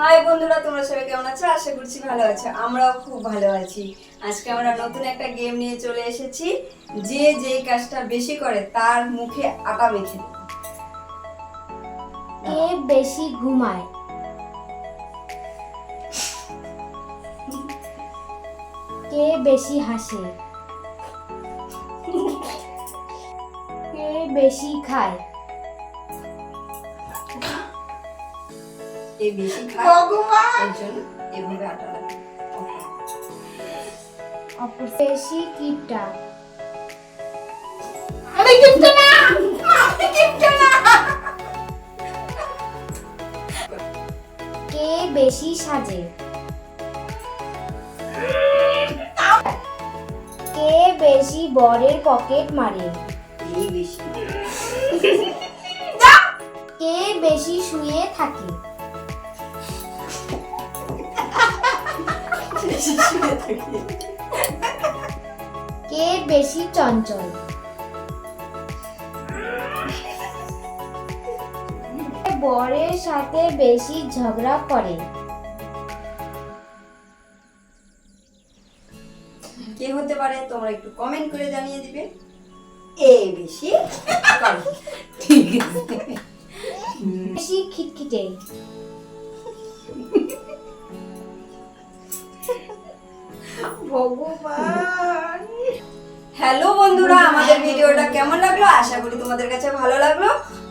High বন্ধুরা, তোমরা সবাই কেমন আছো? আশা করছি ভালো আছো। আমরাও খুব ভালো আছি। আজকে আমরা নতুন একটা গেম নিয়ে চলে এসেছি। যে যেই কাজটা বেশি করে, তার মুখে আটা মেখে। কে বেশি ঘুমায়? কে বেশি হাসে? কে বেশি খায়? এ বেশি খায়। এর জন্য এভাবে আটা অপর বেশি কিপটা। কে বেশি সাজে? কে বেশি বরের পকেট মারে? কে বেশি শুয়ে থাকে? বেশি শুয়ে থাকে কে বেশি চঞ্চল? বরের সাথে বেশি ঝগড়া করে? কে হতে পারে তোমরা একটু কমেন্ট করে জানিয়ে দিবে। এ বেশি? ঠিক আছে বেশি খিটখিটে। ভগবান। হ্যালো বন্ধুরা আমাদের ভিডিওটা কেমন লাগল? আশা করি তোমাদের কাছে ভালো লাগল।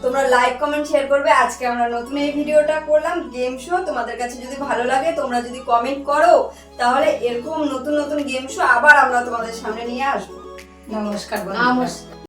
তোমরা লাইক কমেন্ট শেয়ার করবে। আজকে আমরা নতুন এই ভিডিওটা করলাম গেম শো তোমাদের কাছে যদি ভালো লাগে তোমরা যদি কমেন্ট করো তাহলে এরকম নতুন নতুন গেম শো আবার আমরা তোমাদের সামনে নিয়ে আসব। নমস্কার নমস্কার।